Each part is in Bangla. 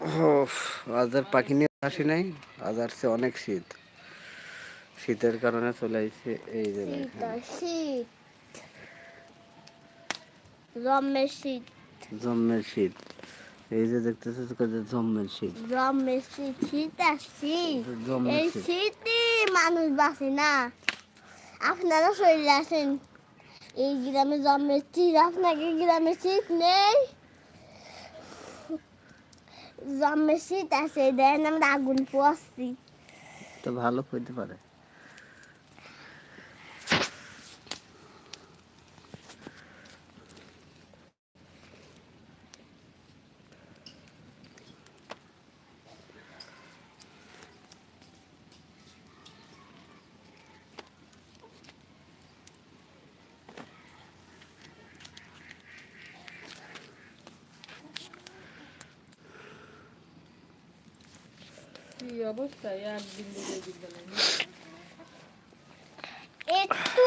ওফ, আজ আর পাখি নিয়ে আসি নাই অনেক শীত। শীতের কারণে চলে আসছে এই যে শীত দেখেন, শীত। জম্মের শীত। এই যে দেখতেছিস যে শীত। জম্মের শীত শীত আর শীত। জম্মের এই মানুষ বাঁচে না। আপনারা শরীরে আছেন এই গ্রামে জন্মের শীত আপনাকে গ্রামে শীত নেই। জন্মের শীত সেই দেন আমরা আগুন পোয়াচ্ছি তো ভালো হইতে পারে। কি অবস্থা একদিন দুটো বিদ্যালয় একটু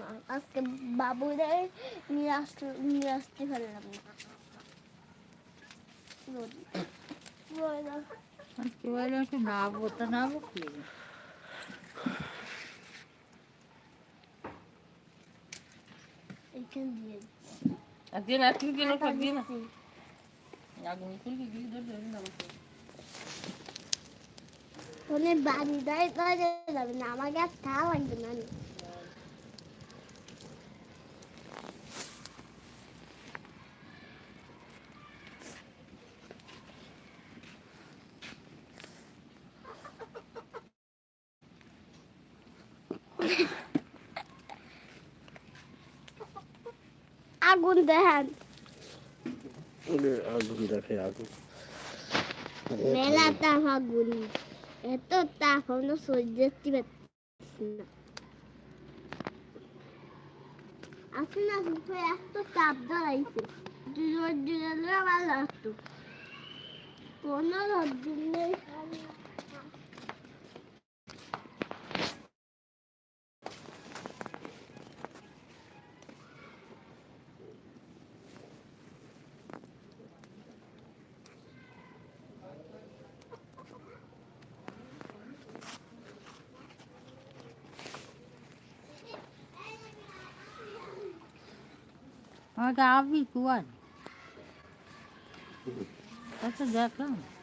না। আজকে বাবুদের নিয়ে আসতে নিয়ে আসতে পারলাম না। আজকে বলে একটু নাবো তা নাবো কি এইখান দিয়ে একদিন একদিন দিন দিচ্ছি। দিন আগুন খুলবি দিয়ে ধরবে না ফোনে বাড়ি দেয় তাই যাবে না আমাকে আর তা লাগবে না আগুন দেখেন। আগুন দেখে আগুন। মেলা আগুন। এত তাপ আমরা সহ্য করতে পারছি না আসলে আসলে এত তাপ ধরাইছে। দুজন দুজন ভালো লাগতো। কোনো রোদ্দুর હવે તો આવી કુવારી પછી દેખાય